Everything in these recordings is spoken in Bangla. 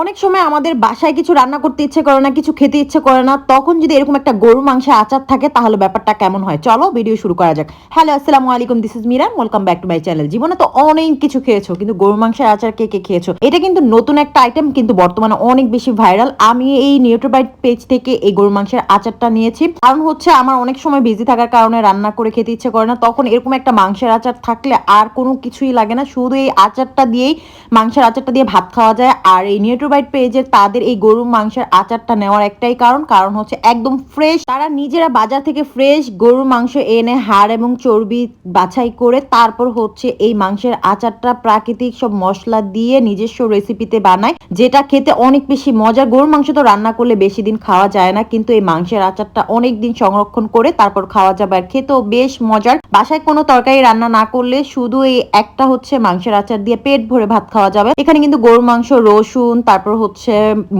অনেক সময় আমাদের বাসায় কিছু রান্না করতে ইচ্ছে করে না, কিছু খেতে ইচ্ছে করে না, তখন যদি এরকম একটা গরু মাংসের আচার থাকে, তাহলে ব্যাপারটা কেমন হয়? চলো ভিডিও শুরু করা যাক। হ্যালো আসসালামু আলাইকুম this is Miran welcome back to my channel জীবনে তো অনেক কিছু খেয়েছো, কিন্তু গরু মাংসের আচার কে কে খেয়েছো? এটা কিন্তু নতুন একটা আইটেম কিন্তু বর্তমানে অনেক বেশি ভাইরাল আমি এই নিউট্রোবাইট পেজ থেকে এই গরু মাংসের আচারটা নিয়েছি। কারণ হচ্ছে আমার অনেক সময় বিজি থাকার কারণে রান্না করে খেতে ইচ্ছে করে না, তখন এরকম একটা মাংসের আচার থাকলে আর কোনো কিছুই লাগে না। শুধু এই আচারটা দিয়েই মাংসের আচারটা দিয়ে ভাত খাওয়া যায়। আর এই নিউট্রোবাইট পেজের তাদের এই গরু মাংসের আচারটা নেওয়ার একটাই কারণ। কারণ হচ্ছে একদম ফ্রেশ তারা নিজেরা বাজার থেকে ফ্রেশ গরুর মাংস এনে হাড় এবং চর্বি বাছাই করে তারপর হচ্ছে এই মাংসের আচারটা প্রাকৃতিক সব মশলা দিয়ে নিজস্ব রেসিপিতে বানায়, যেটা খেতে অনেক বেশি মজা গরুর মাংস তো রান্না করলে বেশি দিন খাওয়া যায় না, কিন্তু এই মাংসের আচারটা অনেক দিন সংরক্ষণ করে তারপর খাওয়া যাবে আর খেতেও বেশ মজার। বাসায় কোনো তরকারি রান্না না করলে শুধু এই একটা হচ্ছে মাংসের আচার দিয়ে পেট ভরে ভাত খাওয়া যাবে। এখানে কিন্তু গরুর মাংস, রসুন তারপর হচ্ছে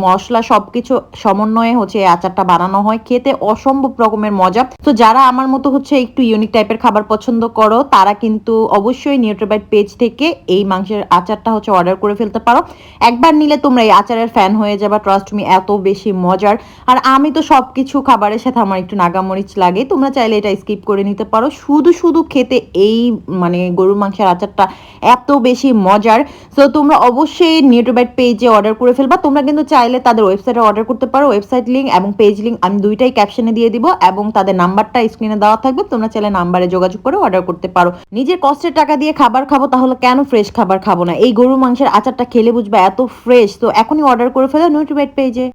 মশলা সবকিছু সমন্বয়ে হচ্ছে এই আচারটা বানানো হয়। খেতে অসম্ভব রকমের মজা। তো যারা আমার মতো হচ্ছে একটু ইউনিক টাইপের খাবার পছন্দ করো, তারা কিন্তু অবশ্যই নিউট্রোবাইট পেজ থেকে এই মাংসের আচারটা হচ্ছে অর্ডার করে ফেলতে পারো। একবার নিলে তোমরা এই আচারের ফ্যান হয়ে যাবা ট্রাস্ট মি এত বেশি মজার। আর আমি তো সবকিছু খাবারের সাথে আমার একটু নাগামরিচ লাগে, তোমরা চাইলে এটা স্কিপ করে নিতে পারো। শুধু শুধু খেতে এই মানে গরুর মাংসের আচারটা এত বেশি মজার। তো তোমরা অবশ্যই নিউট্রোবাইট পেজে অর্ডার করে ফেলবা। তোমরা কিন্তু চাইলে তাদের ওয়েবসাইটে অর্ডার করতে পারো। ওয়েবসাইট লিঙ্ক এবং পেজ লিঙ্ক আমি দুইটাই ক্যাপশনে দিয়ে দিব এবং তাদের নাম্বারটা স্ক্রিনে দেওয়া থাকবে। তোমরা চাইলে নাম্বারে যোগাযোগ করে অর্ডার করতে পারো। নিজের কষ্টের টাকা দিয়ে খাবার খাব তাহলে কেন ফ্রেশ খাবার খাব না? এই গরু মাংসের আচারটা খেলে বুঝবা এত ফ্রেশ তো এখনই অর্ডার করে ফেলো নিউট্রোবাইট পেজে